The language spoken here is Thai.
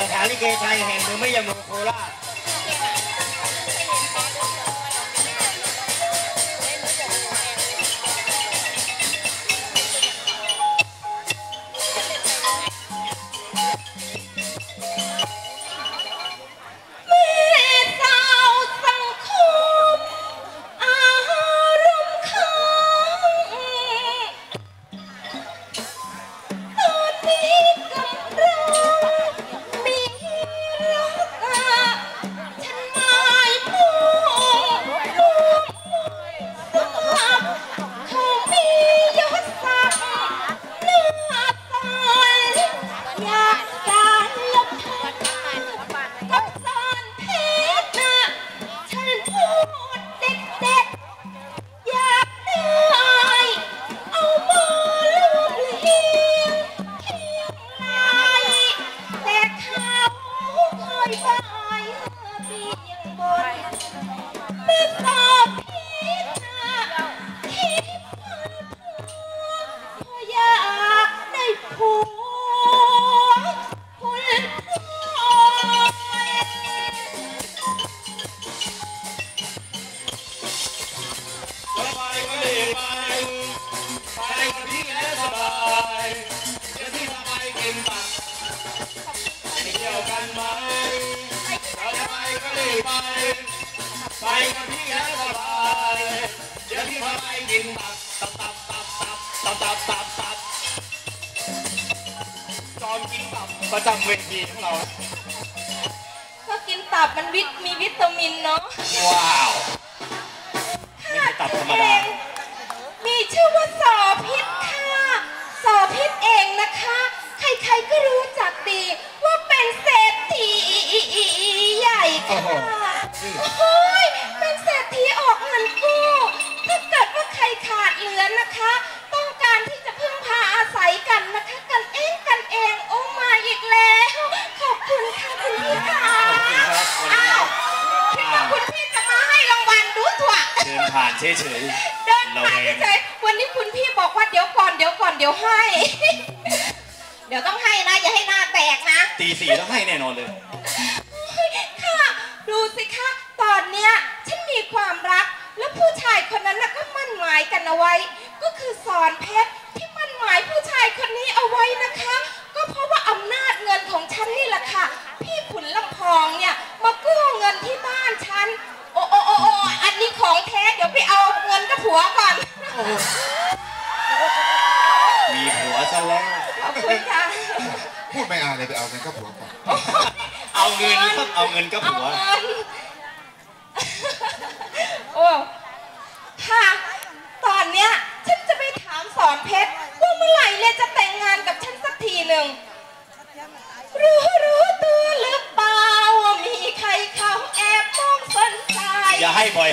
สถานลิเกไทยแห่งเมืองไม่ยมโคราช ไหมเราจะไปก็เลยไป ไปกับพี่แล้วสบายจะที่พาไปกินตักตับตับตับตับตับตับตับตับจอมกินตับประจำเวทีของเรา ก็กินตับมันวิตมีวิตามินเนาะว้าว โอ้ยเป็นเศรษฐีออกเงินกู้ ถ้าเกิดว่าใครขาดเหลือนะคะ ต้องการที่จะพึ่งพาอาศัยกันนะคะ กันเองกันเองโอ้มาอีกแล้ว ขอบคุณค่ะคุณพี่ค่ะขอบคุณครับอ้าวคิดว่าคุณพี่จะมาให้รางวัลดูถั่วเดินผ่านเฉยเดินๆเราผ่านเองเฉยๆวันนี้คุณพี่บอกว่าเดี๋ยวก่อนเดี๋ยวก่อนเดี๋ยวให้ เดี๋ยวต้องให้นะอย่าให้หน้าแตกนะตีสี่ต้องให้แน่นอนเลย ค่ะ ดูสิ เพชรที่มั่นหมายผู้ชายคนนี้เอาไว้นะคะ ก็เพราะว่าอำนาจเงินของฉันนี่แหละค่ะ พี่ขุนลำพองเนี่ยมากู้เงินที่บ้านฉัน โอ้โอ้โอ้โอ้อันนี้ของแท้เดี๋ยวไปเอาเงินกับผัวก่อน มีผัวซะแล้ว ขอบคุณค่ะ พูดไม่อายเลยไปเอาเงินก็ผัวก่อน เอาเงินครับเอาเงินกับผัวเอาเงิน